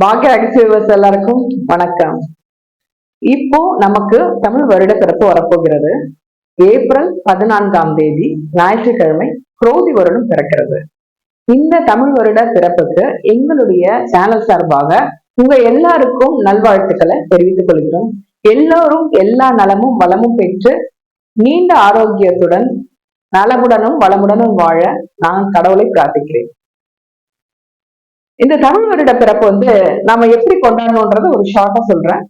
பாக்கிய அடிசேவர்ஸ் எல்லாருக்கும் வணக்கம். இப்போ நமக்கு தமிழ் வருட சிறப்பு வரப்போகிறது. ஏப்ரல் பதினான்காம் தேதி ஞாயிற்றுக்கிழமை குரோதி வருடம் பிறக்கிறது. இந்த தமிழ் வருட பிறப்புக்கு எங்களுடைய சேனல் சார்பாக உங்க எல்லாருக்கும் நல்வாழ்த்துக்களை தெரிவித்துக் கொள்கிறோம். எல்லோரும் எல்லா நலமும் வளமும் பெற்று நீண்ட ஆரோக்கியத்துடன் நலமுடனும் வளமுடனும் வாழ நான் கடவுளை பிரார்த்திக்கிறேன். இந்த தமிழ் வருட பிறப்பு வந்து நாம எப்படி கொண்டாடணும்ன்றத ஒரு ஷார்ட்டா சொல்றேன்.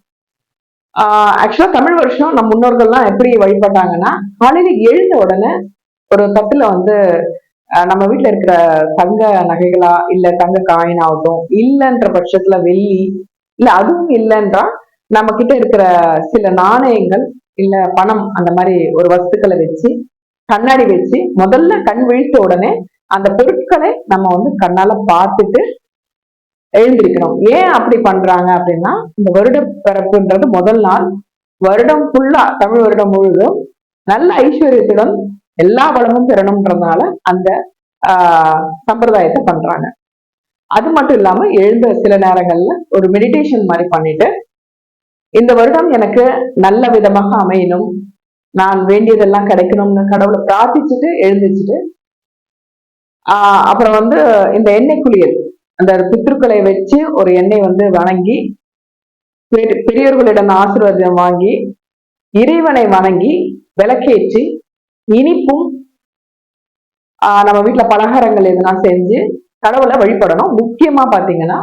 ஆக்சுவலா தமிழ் வருஷம் நம் முன்னோர்கள்லாம் எப்படி வழிபட்டாங்கன்னா காலையில எழுந்த உடனே ஒரு தட்டுல வந்து ஆஹ் நம்ம வீட்டுல இருக்கிற தங்க நகைகளா இல்ல தங்க காயின் ஆகட்டும் இல்லைன்ற பட்சத்துல வெள்ளி இல்ல அதுவும் இல்லைன்றா நம்ம கிட்ட இருக்கிற சில நாணயங்கள் இல்ல பணம் அந்த மாதிரி ஒரு வஸ்துக்களை வச்சு கண்ணாடி வச்சு முதல்ல கண் விழித்த உடனே அந்த பொருட்களை நம்ம வந்து கண்ணால பார்த்துட்டு எழுந்திருக்கணும் ஏன் அப்படி பண்றாங்க அப்படின்னா இந்த வருட பிறப்புன்றது முதல் நாள். வருடம் ஃபுல்லா தமிழ் வருடம் முழுதும் நல்ல ஐஸ்வர்யத்துடன் எல்லா வளமும் பெறணும்ன்றதுனால அந்த ஆஹ் சம்பிரதாயத்தை பண்றாங்க. அது மட்டும் இல்லாம எழுந்த சில நேரங்கள்ல ஒரு மெடிடேஷன் மாதிரி பண்ணிட்டு இந்த வருடம் எனக்கு நல்ல விதமாக அமையணும். நான் வேண்டியதெல்லாம் கிடைக்கணும்னு கடவுளை பிரார்த்திச்சுட்டு எழுந்திரிச்சுட்டு ஆஹ் அப்புறம் வந்து இந்த எண்ணெய் குளியல். அந்த பித்ருக்களை வச்சு ஒரு எண்ணெய் வந்து வணங்கி பெரியவர்களிடம் ஆசீர்வாதம் வாங்கி இறைவனை வணங்கி விளக்கேற்றி இனிப்பும் ஆஹ் நம்ம வீட்டுல பலகாரங்கள் எதுனா செஞ்சு கடவுளை வழிபடணும். முக்கியமா பாத்தீங்கன்னா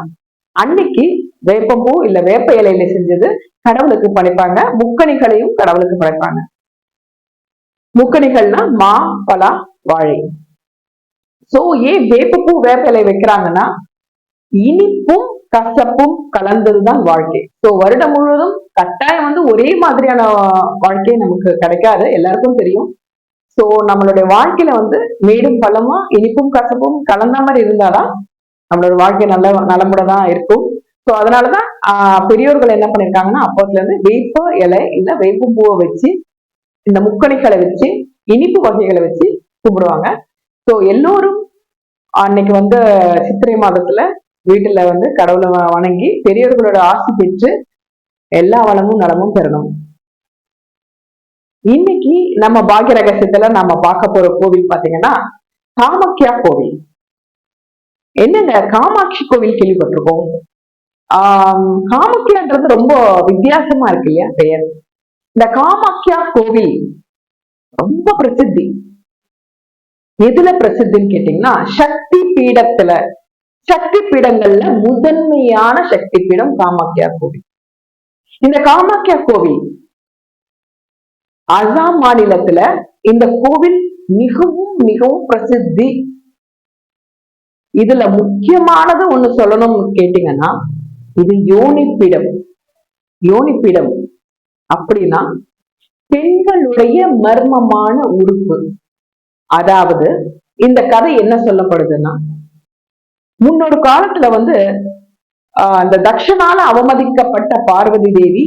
அன்னைக்கு வேப்பம்பூ இல்ல வேப்ப இலையில செஞ்சது கடவுளுக்கு படைப்பாங்க. முக்கணிகளையும் கடவுளுக்கு படைப்பாங்க. முக்கணிகள்னா மா பலா வாழை. சோ ஏன் வேப்பப்பூ வேப்ப இலை வைக்கிறாங்கன்னா இனிப்பும் கசப்பும் கலந்ததுதான் வாழ்க்கை. சோ வருடம் முழுவதும் கட்டாயம் வந்து ஒரே மாதிரியான வாழ்க்கை நமக்கு கிடைக்காது. எல்லாருக்கும் தெரியும். சோ நம்மளுடைய வாழ்க்கையில வந்து மேடும் பழமா இனிப்பும் கசப்பும் கலந்த மாதிரி இருந்தாதான் நம்மளோட வாழ்க்கை நல்ல நலமுட தான் இருக்கும். சோ அதனாலதான் ஆஹ் பெரியோர்கள் என்ன பண்ணிருக்காங்கன்னா அப்பத்துல இருந்து வேப்ப இலை இல்ல வேப்பு பூவை வச்சு இந்த முக்கணிகளை வச்சு இனிப்பு வகைகளை வச்சு கும்பிடுவாங்க. சோ எல்லோரும் அன்னைக்கு வந்து சித்திரை மாதத்துல வீட்டுல வந்து கடவுளை வணங்கி பெரியவர்களோட ஆசி பெற்று எல்லா வளமும் நலமும் பெறணும். இன்னைக்கு நம்ம பாக்கிய ரகசியத்துல நம்ம பார்க்க போற கோவில் பாத்தீங்கன்னா காமாக்கியா கோவில். என்னங்க? காமாட்சி கோவில் கேள்விப்பட்டிருக்கோம். ஆஹ் காமாக்கியான்றது ரொம்ப வித்தியாசமா இருக்கு இல்லையா பெயர்? இந்த காமாக்கியா கோவில் ரொம்ப பிரசித்தி. எதுல பிரசித்தின்னு கேட்டீங்கன்னா சக்தி பீடத்துல சக்தி பீடங்கள்ல முதன்மையான சக்தி பீடம் காமாக்கியா கோவில். இந்த காமாக்கியா கோவில் அசாம் மாநிலத்துல இந்த கோவில் மிகவும் மிகவும் பிரசித்தி. இதுல முக்கியமானது ஒண்ணு சொல்லணும்னு கேட்டீங்கன்னா இது யோனிப்பிடம். யோனிப்பிடம் அப்படின்னா பெண்களுடைய மர்மமான உறுப்பு. அதாவது இந்த கதை என்ன சொல்லப்படுதுன்னா முன்னொரு காலத்துல வந்து ஆஹ் அந்த தக்ஷனால அவமதிக்கப்பட்ட பார்வதி தேவி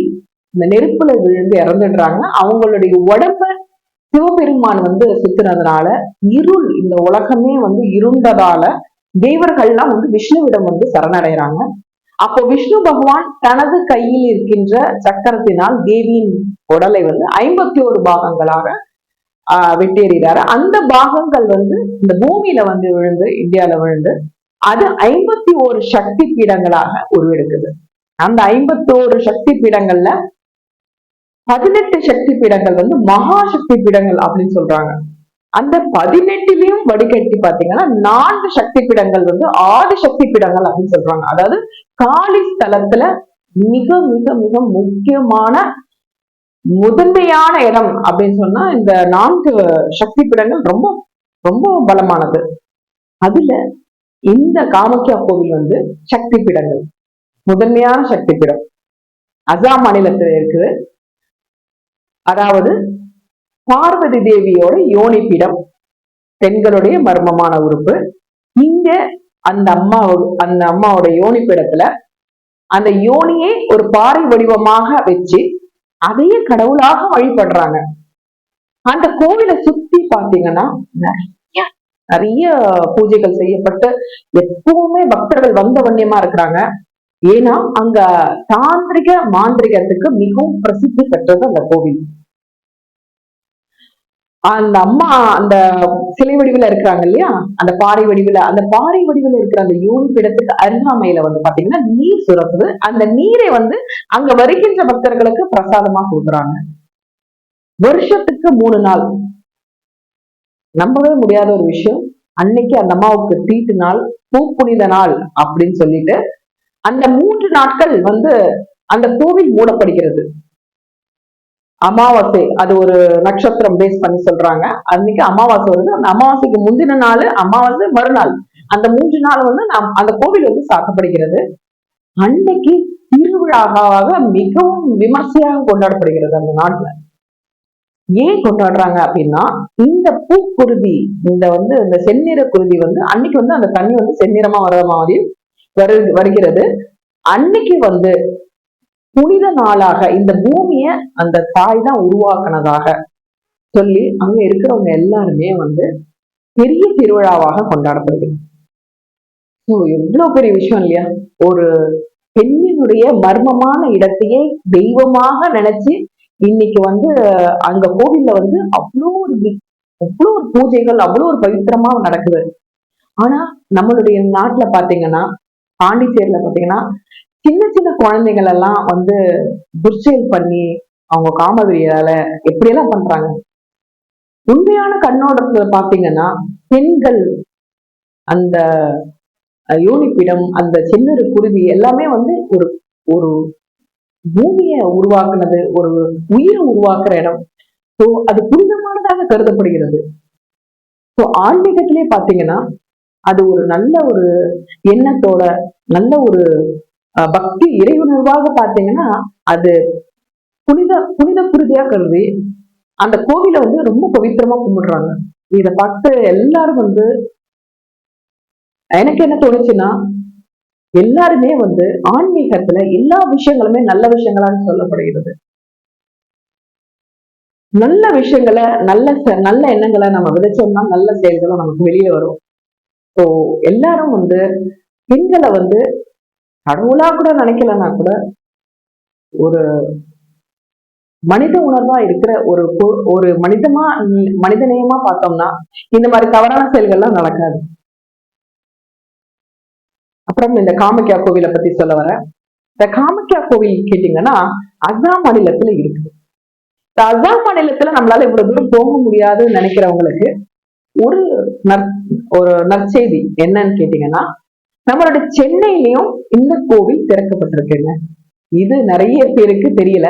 இந்த நெருப்புல விழுந்து இறந்துடுறாங்க. அவங்களுடைய உடம்ப சிவபெருமான் வந்து சுத்தினதுனால இருள் இந்த உலகமே வந்து இருண்டதால தேவர்கள்லாம் வந்து விஷ்ணுவிடம் வந்து சரணடைறாங்க. அப்போ விஷ்ணு பகவான் தனது கையில் இருக்கின்ற சக்கரத்தினால் தேவியின் உடலை வந்து ஐம்பத்தி ஒரு பாகங்களாக ஆஹ் வெட்டேறிறாரு. அந்த பாகங்கள் வந்து இந்த பூமியில வந்து விழுந்து இந்தியால விழுந்து அது ஐம்பத்தி ஒரு சக்தி பீடங்களாக உருவெடுக்குது. அந்த ஐம்பத்தோரு சக்தி பீடங்கள்ல பதினெட்டு சக்தி பீடங்கள் வந்து மகா சக்தி பீடங்கள் அப்படின்னு சொல்றாங்க. அந்த பதினெட்டுலயும் வடிகட்டி பாத்தீங்கன்னா நான்கு சக்தி பீடங்கள் வந்து ஆறு சக்தி பீடங்கள் அப்படின்னு சொல்றாங்க. அதாவது காளி ஸ்தலத்துல மிக மிக மிக முக்கியமான முதன்மையான இடம் அப்படின்னு சொன்னா இந்த நான்கு சக்தி பீடங்கள் ரொம்ப ரொம்ப பலமானது. அதுல இந்த காமக்கியா கோவில் வந்து சக்தி பீடங்கள் முதன்மையான சக்தி பீடம் அசாம் மாநிலத்தில் இருக்குது. அதாவது பார்வதி தேவியோட யோனி பீடம் பெண்களுடைய மர்மமான உறுப்பு. இங்க அந்த அம்மா அந்த அம்மாவோட யோனி பீடத்துல அந்த யோனியை ஒரு பாறை வடிவமாக வச்சு அதையே கடவுளாக வழிபடுறாங்க. அந்த கோவிலை சுத்தி பாத்தீங்கன்னா நிறைய பூஜைகள் செய்யப்பட்டு எப்பவுமே பக்தர்கள் வந்த வண்ணியமா இருக்கிறாங்க. ஏன்னா அங்க தாந்திரிக மாந்திரிகத்துக்கு மிகவும் பிரசித்தி பெற்றது அந்த கோவில். அந்த அம்மா அந்த சிலை வடிவில் இருக்கிறாங்க இல்லையா? அந்த பாறை வடிவில் அந்த பாறை வடிவில் இருக்கிற அந்த யூனி பீடத்துக்கு அருகாமையில வந்து பாத்தீங்கன்னா நீர் சுரக்குது. அந்த நீரை வந்து அங்க வருகின்ற பக்தர்களுக்கு பிரசாதமா கொடுக்குறாங்க. வருஷத்துக்கு மூணு நாள். நம்பவே முடியாத ஒரு விஷயம். அன்னைக்கு அந்த அம்மாவுக்கு தீட்டு நாள் பூப்புனித நாள் அப்படின்னு சொல்லிட்டு அந்த மூன்று நாட்கள் வந்து அந்த கோவில் மூடப்படுகிறது. அமாவாசை அது ஒரு நட்சத்திரம் பேஸ் பண்ணி சொல்றாங்க. அன்னைக்கு அமாவாசை வருது. அந்த அமாவாசைக்கு முந்தின நாள் அமாவாசை மறுநாள். அந்த மூன்று நாள் வந்து நாம் அந்த கோவில் வந்து சாக்கப்படுகிறது அன்னைக்கு திருவிழாவாக மிகவும் விமர்சையாக கொண்டாடப்படுகிறது அந்த நாட்டுல ஏன் கொண்டாடுறாங்க அப்படின்னா இந்த பூக்குருதி இந்த வந்து இந்த செந்நிற குருதி வந்து அன்னைக்கு வந்து அந்த தண்ணி வந்து செந்நிறமா வர மாதிரி வரு வருகிறது. அன்னைக்கு வந்து புனித நாளாக இந்த பூமிய அந்த தாய் தான் உருவாக்குனதாக சொல்லி அங்க இருக்கிறவங்க எல்லாருமே வந்து பெரிய திருவிழாவாக கொண்டாடப்படுகிறது. ஸோ எவ்வளவு பெரிய விஷயம் இல்லையா? ஒரு பெண்ணினுடைய மர்மமான இடத்தையே தெய்வமாக நினைச்சு இன்னைக்கு வந்து அங்க கோவில்ல வந்து அவ்வளோ ஒரு அவ்வளோ ஒரு பூஜைகள் அவ்வளோ ஒரு பவித்திரமா நடக்குது. ஆனா நம்மளுடைய நாட்டுல பாத்தீங்கன்னா பாண்டிச்சேரியில பாத்தீங்கன்னா சின்ன சின்ன குழந்தைகள் எல்லாம் வந்து துர்ச்செயல் பண்ணி அவங்க காமவெறியால எப்படியெல்லாம் பண்றாங்க? உண்மையான கண்ணோட்டத்துல பாத்தீங்கன்னா பெண்கள் அந்த யூனிப்பிடம் அந்த சின்னரு குருதி எல்லாமே வந்து ஒரு ஒரு பூமியை உருவாக்குனது ஒரு உயிரை உருவாக்குற இடம். ஸோ அது புனிதமானதாக கருதப்படுகிறது. ஸோ ஆன்மீகத்திலே பார்த்தீங்கன்னா அது ஒரு நல்ல ஒரு எண்ணத்தோட நல்ல ஒரு பக்தி இறைவுணர்வாக பார்த்தீங்கன்னா அது புனித புனித குருதியா கருதி அந்த கோவிலை வந்து ரொம்ப பவித்திரமா கும்பிடுறாங்க. இதை பார்த்து எல்லாரும் வந்து எனக்கு என்ன தோணுச்சுன்னா எல்லாருமே வந்து ஆன்மீகத்துல எல்லா விஷயங்களுமே நல்ல விஷயங்களாக சொல்லப்படுகிறது. நல்ல விஷயங்களை நல்ல நல்ல எண்ணங்களை நம்ம விதைச்சோம்னா நல்ல செயல்களும் நமக்கு வெளியே வரும். ஸோ எல்லாரும் வந்து பெண்களை வந்து கடவுளா கூட நினைக்கலன்னா கூட ஒரு மனித உணர்வா இருக்கிற ஒரு ஒரு மனிதமா மனிதநேயமா பார்த்தோம்னா இந்த மாதிரி தவறான செயல்கள்லாம் நடக்காது. அப்புறம் இந்த காமக்கியா கோவிலை பத்தி சொல்ல வரேன். இந்த காமக்கியா கோவில் கேட்டீங்கன்னா அசாம் மாநிலத்துல இருக்குது இந்த அசாம் மாநிலத்துல நம்மளால இவ்வளவு தூரம் போக முடியாதுன்னு நினைக்கிறவங்களுக்கு ஒரு நற் ஒரு நற்செய்தி என்னன்னு கேட்டீங்கன்னா நம்மளோட சென்னையிலையும் இந்த கோவில் திறக்கப்பட்டிருக்குங்க. இது நிறைய பேருக்கு தெரியல.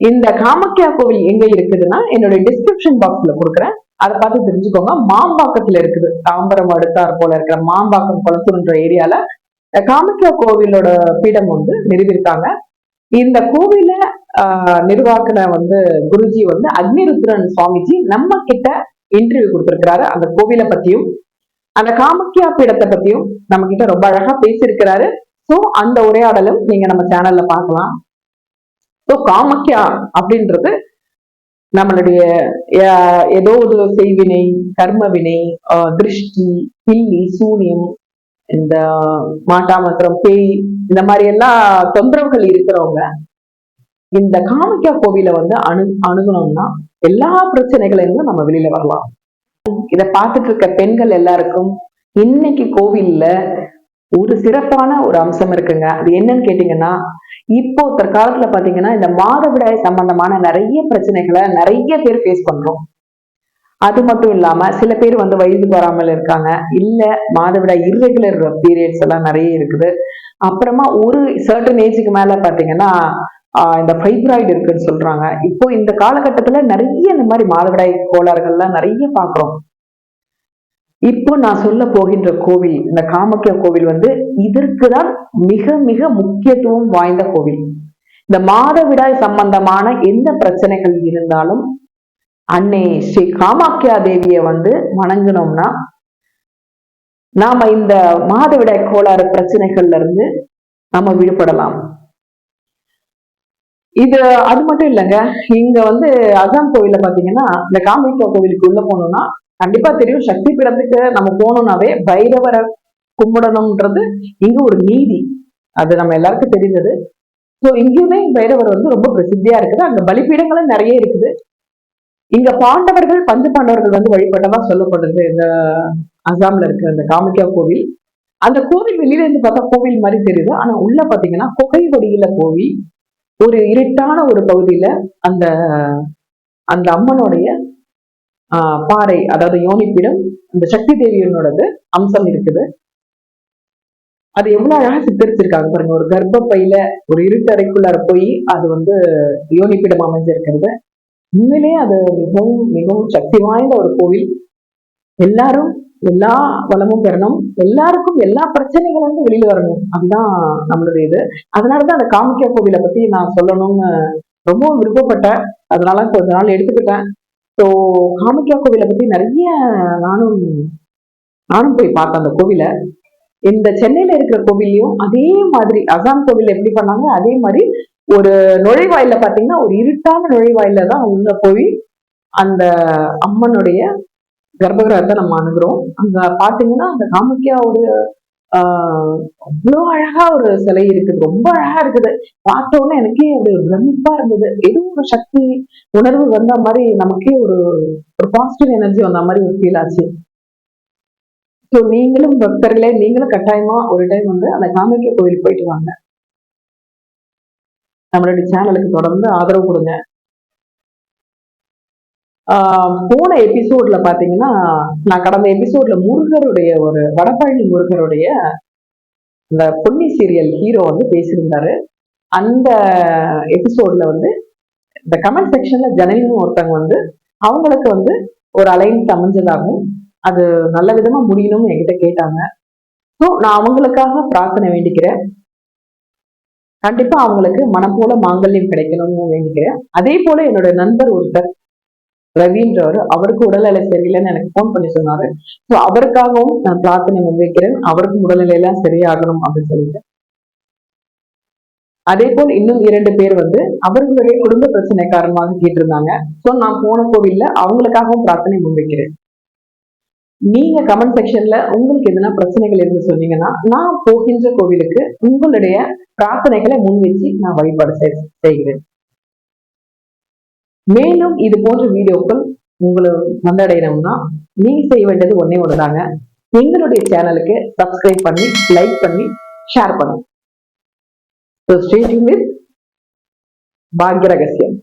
இந்த காமக்கியா கோவில் எங்க இருக்குதுன்னா என்னோட டிஸ்கிரிப்ஷன் பாக்ஸ்ல கொடுக்குறேன். அதை பார்த்து தெரிஞ்சுக்கோங்க. மாம்பாக்கத்துல இருக்குது. தாம்பரம் அடுத்தார் போல இருக்கிற மாம்பாக்கம் குளத்தூர்ன்ற ஏரியால காமக்கியா கோவிலோட பீடம் வந்து நிறுவிருக்காங்க. இந்த கோவில நிர்வாகன வந்து குருஜி வந்து அக்னிருத்ரன் சுவாமிஜி நம்ம கிட்ட இன்டர்வியூ கொடுத்திருக்கிறாரு. அந்த கோவிலை பத்தியும் அந்த காமக்கியா பீடத்தை பத்தியும் நம்ம கிட்ட ரொம்ப அழகா பேசியிருக்கிறாரு. சோ அந்த உரையாடலும் நீங்க நம்ம சேனல்ல பார்க்கலாம். ஸோ காமக்கியா அப்படின்றது நம்மளுடைய ஏதோ ஒரு செய்வினை கர்மவினை திருஷ்டி கில்லி சூனியம் இந்த மாட்டாமத்திரம் பேய் இந்த மாதிரி எல்லாம் தொந்தரவுகள் இருக்கிறவங்க இந்த காமிக்கா கோவில வந்து அணு அணுகணும்னா எல்லா பிரச்சனைகளிலும் நம்ம வெளியில வரலாம். இதை பார்த்துட்டு இருக்க பெண்கள் எல்லாருக்கும் இன்னைக்கு கோவில்ல ஒரு சிறப்பான ஒரு அம்சம் இருக்குங்க. அது என்னன்னு கேட்டீங்கன்னா இப்போ தற்காலத்துல பாத்தீங்கன்னா இந்த மாதவிடாய் சம்பந்தமான நிறைய பிரச்சனைகளை நிறைய பேர் ஃபேஸ் பண்றோம். அது மட்டும் இல்லாம சில பேர் வந்து வயது வராமல் இருக்காங்க. இல்ல மாதவிடாய் இர்ரெகுலர் பீரியட்ஸ் எல்லாம் நிறைய இருக்குது. அப்புறமா ஒரு சர்டன் ஏஜுக்கு மேல பாத்தீங்கன்னா இந்த ஃபைப்ராய்டு இருக்குன்னு சொல்றாங்க. இப்போ இந்த காலகட்டத்துல நிறைய இந்த மாதிரி மாதவிடாய் கோளாறுகள்லாம் நிறைய பாக்குறோம். இப்போ நான் சொல்ல போகின்ற கோவில் இந்த காமக்கிய கோவில் வந்து இதற்கு தான் மிக மிக முக்கியத்துவம் வாய்ந்த கோவில். இந்த மாதவிடாய் சம்பந்தமான எந்த பிரச்சனைகள் இருந்தாலும் அன்னை ஸ்ரீ காமாக்கியா தேவிய வந்து வணங்கினோம்னா நாம இந்த மாதவிடாய் கோளாறு பிரச்சனைகள்ல இருந்து நம்ம விடுபடலாம். இது அது மட்டும் இல்லைங்க இங்க வந்து அசாம் கோவில்ல பாத்தீங்கன்னா இந்த காமிக்கா கோவிலுக்கு உள்ள போனோம்னா கண்டிப்பா தெரியும். சக்தி பீடத்துக்கு நம்ம போனோம்னாவே பைரவரை கும்பிடணும்ன்றது இங்க ஒரு நீதி. அது நம்ம எல்லாருக்கும் தெரிஞ்சது ஸோ இங்கேயுமே பைரவர் வந்து ரொம்ப பிரசித்தியா இருக்குது. அங்க பலிபீடங்களும் நிறைய இருக்குது. இங்க பாண்டவர்கள் பஞ்ச பாண்டவர்கள் வந்து வழிபட்டதா சொல்லப்படுது. இந்த அசாம்ல இருக்கிற இந்த காமிக்கா கோவில். அந்த கோவில் வெளியில இருந்து பார்த்தா கோவில் மாதிரி தெரியுது. ஆனா உள்ள பாத்தீங்கன்னா குகை வடியில கோவில் ஒரு இருட்டான ஒரு பகுதியில அந்த அந்த அம்மனுடைய பாறை அதாவது யோனிப்பிடம் இந்த சக்தி தேவியனோடது அம்சம் இருக்குது. அது எவ்வளவு அழகா சித்தரிச்சிருக்காங்க பாருங்க. ஒரு கர்ப்பப்பையில ஒரு இருட்டறைக்குள்ளார போய் அது வந்து யோனிப்பிடம் அமைஞ்சிருக்கிறது. உண்மையிலேயே அது மிகவும் மிகவும் சக்தி வாய்ந்த ஒரு கோவில். எல்லாரும் எல்லா வளமும் பெறணும். எல்லாருக்கும் எல்லா பிரச்சனைகளும் வந்து வெளியில வரணும். அதுதான் நம்மளுடைய இது. அதனாலதான் அந்த காமிக்கா கோவிலை பத்தி நான் சொல்லணும்னு ரொம்ப விருப்பப்பட்டேன். அதனால கொஞ்ச நாள் எடுத்துக்கிட்டேன். ஸோ காமிக்கா கோவிலை பற்றி நிறைய நானும் நானும் போய் பார்த்தேன் அந்த கோவிலை. இந்த சென்னையில இருக்கிற கோவிலையும் அதே மாதிரி அசாம் கோவில் எப்படி பண்ணாங்க அதே மாதிரி ஒரு நுழைவாயில பாத்தீங்கன்னா ஒரு இருட்டான நுழைவாயில தான் உள்ள போய் அந்த அம்மனுடைய கர்ப்பகிரகத்தை நம்ம அணுகிறோம். அங்க பாத்தீங்கன்னா அந்த காமிக்காவுடைய ஆஹ் அவ்வளோ அழகா ஒரு சிலை இருக்குது. ரொம்ப அழகா இருக்குது. பார்த்தோன்னே எனக்கே எனக்கே ஒரு பிரமிப்பா இருந்தது. ஏதோ ஒரு சக்தி உணர்வு வந்த மாதிரி நமக்கே ஒரு ஒரு பாசிட்டிவ் எனர்ஜி வந்த மாதிரி ஒரு ஃபீல் ஆச்சு. ஸோ நீங்களும் பக்தர்களே நீங்களும் கட்டாயமா ஒரு டைம் வந்து அந்த காமிக்க கோயிலுக்கு போயிட்டு வாங்க. நம்மளுடைய சேனலுக்கு தொடர்ந்து ஆதரவு கொடுங்க. போன எபிசோட்ல பாத்தீங்கன்னா நான் கடந்த எபிசோட்ல முருகருடைய ஒரு வடபழனி முருகருடைய இந்த பொன்னி சீரியல் ஹீரோ வந்து பேசியிருந்தாரு. அந்த எபிசோட்ல வந்து இந்த கமெண்ட் செக்ஷன்ல ஜனலின்னு ஒருத்தவங்க வந்து அவங்களுக்கு வந்து ஒரு அலைன்ஸ் அமைஞ்சதாகவும் அது நல்ல விதமா முடியணும்னு என்கிட்ட கேட்டாங்க. ஸோ நான் அவங்களுக்காக பிரார்த்தனை வேண்டிக்கிறேன். கண்டிப்பா அவங்களுக்கு மனம் போல மாங்கல்யம் கிடைக்கணும்னு வேண்டிக்கிறேன். அதே போல என்னோட நண்பர் ஒருத்தர் ரவின்றவர் அவருக்கு உடல்நிலை சரியில்லைன்னு எனக்கு ஃபோன் பண்ணி சொன்னாரு. ஸோ அவருக்காகவும் நான் பிரார்த்தனை முன்வைக்கிறேன். அவருக்கும் உடல்நிலை எல்லாம் சரியாகணும் அப்படின்னு சொல்லிட்டு. அதே போல் இன்னும் இரண்டு பேர் வந்து அவர்களுடைய குடும்ப பிரச்சனை காரணமாக கேட்டிருந்தாங்க. ஸோ நான் போன கோவில்ல அவங்களுக்காகவும் பிரார்த்தனை முன்வைக்கிறேன். நீங்க கமெண்ட் செக்ஷன்ல உங்களுக்கு எதனா பிரச்சனைகள் இருந்து சொன்னீங்கன்னா நான் போகின்ற கோவிலுக்கு உங்களுடைய பிரார்த்தனைகளை முன்வச்சு நான் வழிபாடு செய்- செய்கிறேன். மேலும் இது போன்ற வீடியோக்கள் உங்களை வந்தடையணும்னா நீங்க செய்ய வேண்டியது ஒன்னே ஒன்றுதாங்க எங்களுடைய சேனலுக்கு சப்ஸ்கிரைப் பண்ணி லைக் பண்ணி ஷேர் பண்ணுங்க. பாக்ய ரகசியம்